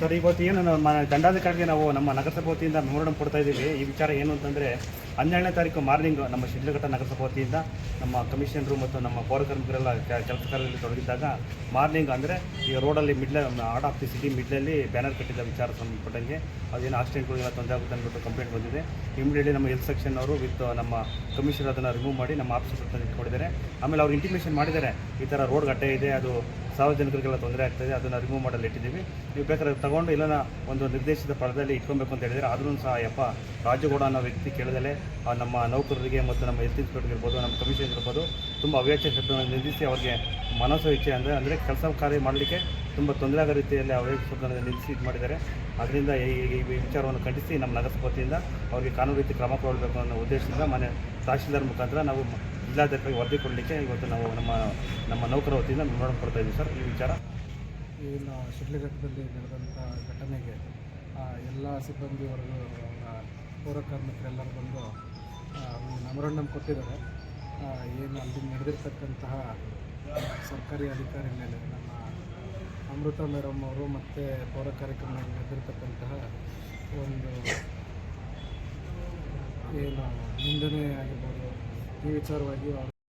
Sir, ಇವತ್ತು ಏನು ನಮ್ಮ ದಂಡಾಧಿಕಾರಿಗೆ ನಾವು ನಮ್ಮ ನಗರಸಭೆ ವತಿಯಿಂದ ಕೊಡ್ತಾ ಇದ್ದೀವಿ. ಈ ವಿಚಾರ ಏನು ಅಂತಂದರೆ, ಹನ್ನೆರಡನೇ ತಾರೀಕು ಮಾರ್ನಿಂಗ್ ನಮ್ಮ ಶಿಡ್ಲಘಟ್ಟ ನಗರಸಭೆ ನಮ್ಮ ಕಮಿಷನರು ಮತ್ತು ನಮ್ಮ ಪೌರಕಾರ್ಮಿಕರೆಲ್ಲ ಕೆಲಸ ತೊಡಗಿದ್ದಾಗ ಮಾರ್ನಿಂಗ್ ಅಂದರೆ ಈ ರೋಡಲ್ಲಿ middle part of the city ಮಿಡ್ಲಲ್ಲಿ banner ಕಟ್ಟಿದ್ದ ವಿಚಾರ ಸಂಬಂಧಪಟ್ಟಂಗೆ ಅದೇನು ಆಕ್ಸಿಡೆಂಟ್ಗಳಿಗೆಲ್ಲ ತೊಂದರೆ ಆಗುತ್ತೆ ಅಂದ್ಬಿಟ್ಟು ಕಂಪ್ಲೇಂಟ್ ಬಂದಿದೆ. ಇಮಿಡಿಯೇಟ್ಲಿ ನಮ್ಮ ಹೆಲ್ತ್ ಸೆಕ್ಷನ್ ಅವರು ವಿತ್ ನಮ್ಮ ಕಮಿಷನರ್ ಅದನ್ನು ರಿಮೂವ್ ಮಾಡಿ ನಮ್ಮ ಆಫೀಸರ್ ಹತ್ರ ಇಟ್ಕೊಂಡಿದ್ದಾರೆ. ಆಮೇಲೆ ಅವ್ರು ಇಂಟಿಮೇಷನ್ ಮಾಡಿದ್ದಾರೆ, ಈ ಥರ ರೋಡ್ ಗಟ್ಟೆ ಇದೆ, ಅದು ಸಾರ್ವಜನಿಕರಿಗೆಲ್ಲ ತೊಂದರೆ ಆಗ್ತದೆ ಅದನ್ನು ರಿಮೂವ್ ಮಾಡಲು ಇಟ್ಟಿದ್ದೀವಿ. ನೀವು ಬೇಕಾದ್ರೆ ತಗೊಂಡು ಇಲ್ಲನ ಒಂದು ನಿರ್ದೇಶಿತ ಪದದಲ್ಲಿ ಇಟ್ಕೊಬೇಕು ಅಂತ ಹೇಳಿದರೆ ಆದರೂ ಸಹ ಯಪ್ಪ ರಾಜಗೌಡ ಅನ್ನೋ ವ್ಯಕ್ತಿ ಕೇಳಿದಲೆ ನಮ್ಮ ನೌಕರರಿಗೆ ಮತ್ತು ನಮ್ಮ ಹೆಲ್ತ್ ಇನ್ಸ್ಪೆಕ್ಟರ್ ನಮ್ಮ ಕಮಿಷನ್ ಇರ್ಬೋದು ತುಂಬ ಅವ್ಯಾಚ್ಯ ಶಬ್ದವನ್ನು ನಿಲ್ಲಿಸಿ ಅವರಿಗೆ ಮನಸ್ಸು ಇಚ್ಛೆ ಅಂದರೆ ಅಂದರೆ ಕೆಲಸ ಕಾರ್ಯ ಮಾಡಲಿಕ್ಕೆ ತುಂಬ ತೊಂದರೆ ಆಗೋ ರೀತಿಯಲ್ಲಿ ಅವ್ಯಾಚ್ಯ ಶಬ್ದವನ್ನು ನಿಲ್ಲಿಸಿ ಇದು ಮಾಡಿದ್ದಾರೆ. ಅದರಿಂದ ಈ ಈ ವಿಚಾರವನ್ನು ಖಂಡಿಸಿ ನಮ್ಮ ನಗರಸಭೆಯಿಂದ ಅವರಿಗೆ ಕಾನೂನು ರೀತಿ ಕ್ರಮ ಕೊಡಬೇಕು ಅನ್ನೋ ಉದ್ದೇಶದಿಂದ ಮನೆ ತಹಶೀಲ್ದಾರ್ ಮುಖಾಂತರ ನಾವು ಜಿಲ್ಲಾಧಿಕಾರಿ ವರದಿ ಕೊಡಲಿಕ್ಕೆ ಇವತ್ತು ನಾವು ನಮ್ಮ ನಮ್ಮ ನೌಕರ ವತಿಯಿಂದ ಮೆಮೊರಂಡಮ್ ಕೊಡ್ತಾ ಇದ್ದೀವಿ ಸರ್. ಈ ವಿಚಾರ? ಏನು ಶಿಡ್ಲಘಟ್ಟದಲ್ಲಿ ನಡೆದಂಥ ಘಟನೆಗೆ ಎಲ್ಲ ಸಿಬ್ಬಂದಿ ವರ್ಗ ಪೌರ ಕಾರ್ಮಿಕರೆಲ್ಲರೂ ಬಂದು ಮೆಮೊರಂಡಮ್ ಕೊಟ್ಟಿದ್ದಾರೆ. ಏನು ಅಲ್ಲಿ ನಡೆದಿರ್ತಕ್ಕಂತಹ ಸರ್ಕಾರಿ ಅಧಿಕಾರಿ ಮೇಲೆ ನಮ್ಮ ಅಮೃತ ಮೇಡಮ್ ಅವರು ಮತ್ತು ಪೌರ ಕಾರ್ಯಕ್ರಮ ನಡೆದಿರ್ತಕ್ಕಂತಹ ಒಂದು, ಏನು ನಿಂದನೆ ಆಗಿರ್ಬೋದು ವಿಚಾರವಾಗಿ ಅವರು